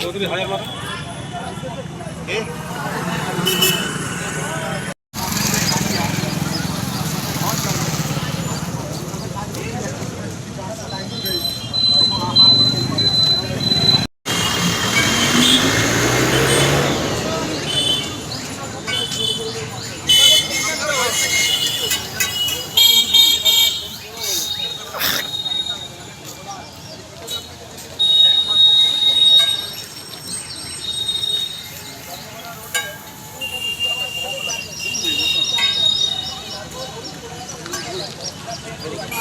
চৌত্রিশ হাজার